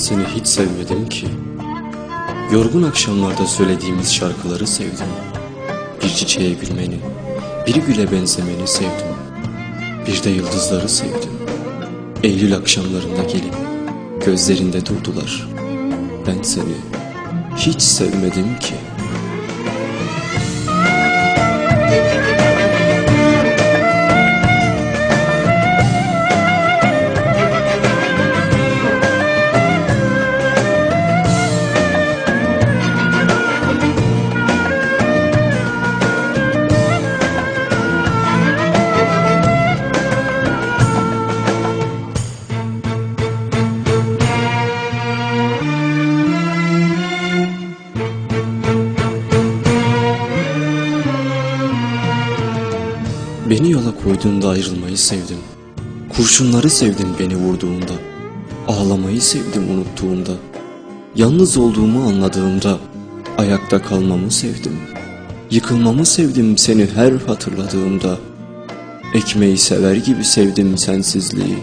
Seni hiç sevmedim ki. Yorgun akşamlarda söylediğimiz şarkıları sevdim. Bir çiçeğe gülmeni, bir güle benzemeni sevdim. Bir de yıldızları sevdim. Eylül akşamlarında gelip gözlerinde durdular. Ben seni hiç sevmedim ki. Yola koyduğunda ayrılmayı sevdim. Kurşunları sevdim beni vurduğunda. Ağlamayı sevdim unuttuğumda. Yalnız olduğumu anladığımda ayakta kalmamı sevdim. Yıkılmamı sevdim seni her hatırladığımda. Ekmeği sever gibi sevdim sensizliği.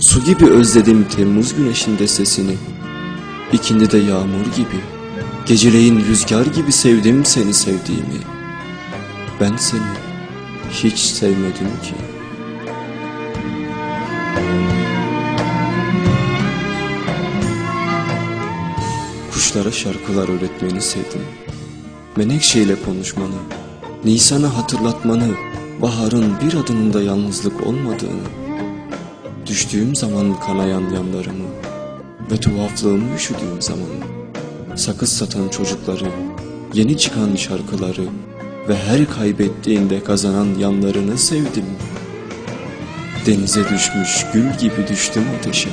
Su gibi özledim Temmuz güneşinde sesini. İkindi de yağmur gibi, geceleyin rüzgar gibi sevdim seni sevdiğimi. Ben seni hiç sevmedim ki. Kuşlara şarkılar öğretmeni sevdim. Menekşeyle konuşmanı, Nisan'ı hatırlatmanı, baharın bir adımında yalnızlık olmadığını, düştüğüm zaman kanayan yanlarımı ve tuhaflığımı üşüdüğüm zaman, sakız satan çocukları, yeni çıkan şarkıları ve her kaybettiğinde kazanan yanlarını sevdim. Denize düşmüş gül gibi düştüm ateşe.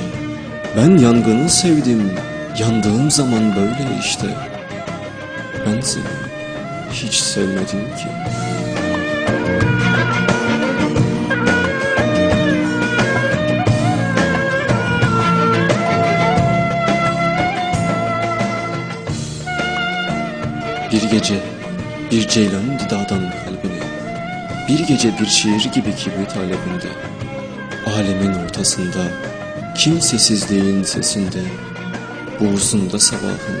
Ben yangını sevdim. Yandığım zaman böyle işte. Ben seni hiç sevmedim ki. Bir gece bir ceylan indi dağdan kalbine. Bir gece bir şiir gibi kibrit alevinde. Alemin ortasında, kimsesizliğin sesinde, buğusunda sabahın,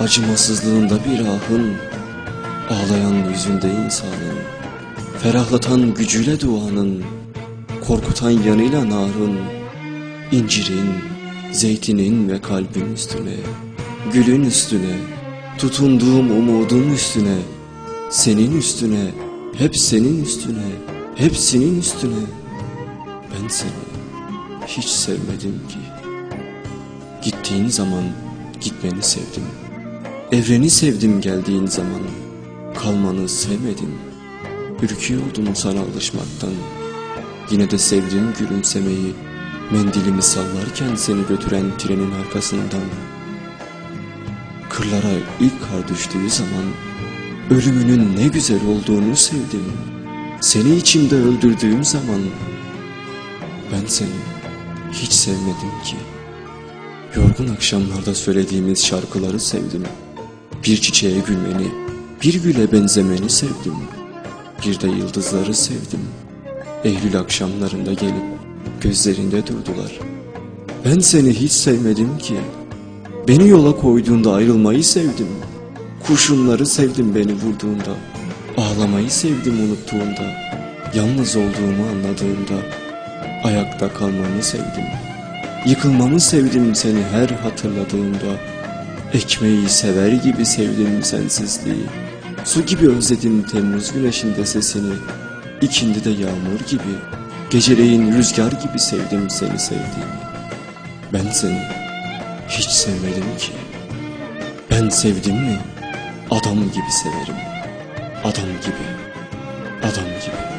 acımasızlığında bir ahın, ağlayan yüzünde insanın, ferahlatan gücüyle duanın, korkutan yanıyla narın, incirin, zeytinin ve kalbin üstüne, gülün üstüne, tutunduğum umudun üstüne, senin üstüne, hep senin üstüne, hepsinin üstüne. Ben seni hiç sevmedim ki. Gittiğin zaman gitmeni sevdim. Evreni sevdim geldiğin zaman. Kalmanı sevmedim. Ürküyordum sana alışmaktan. Yine de sevdim gülümsemeyi. Mendilimi sallarken seni götüren trenin arkasından. Kırlara ilk kar düştüğü zaman ölümünün ne güzel olduğunu sevdim. Seni içimde öldürdüğüm zaman ben seni hiç sevmedim ki. Yorgun akşamlarda söylediğimiz şarkıları sevdim. Bir çiçeğe gülmeni, bir güle benzemeni sevdim. Bir de yıldızları sevdim. Eylül akşamlarında gelip gözlerinde durdular. Ben seni hiç sevmedim ki. Beni yola koyduğunda ayrılmayı sevdim. Kurşunları sevdim beni vurduğunda. Ağlamayı sevdim unuttuğunda. Yalnız olduğumu anladığımda. Ayakta kalmamı sevdim. Yıkılmamı sevdim seni her hatırladığımda. Ekmeği sever gibi sevdim sensizliği. Su gibi özledim Temmuz güneşinde sesini. İkindi de yağmur gibi. Geceleyin rüzgar gibi sevdim seni sevdiğimi. Ben seni hiç sevmedim ki. Ben sevdim mi adam gibi severim. Adam gibi, adam gibi.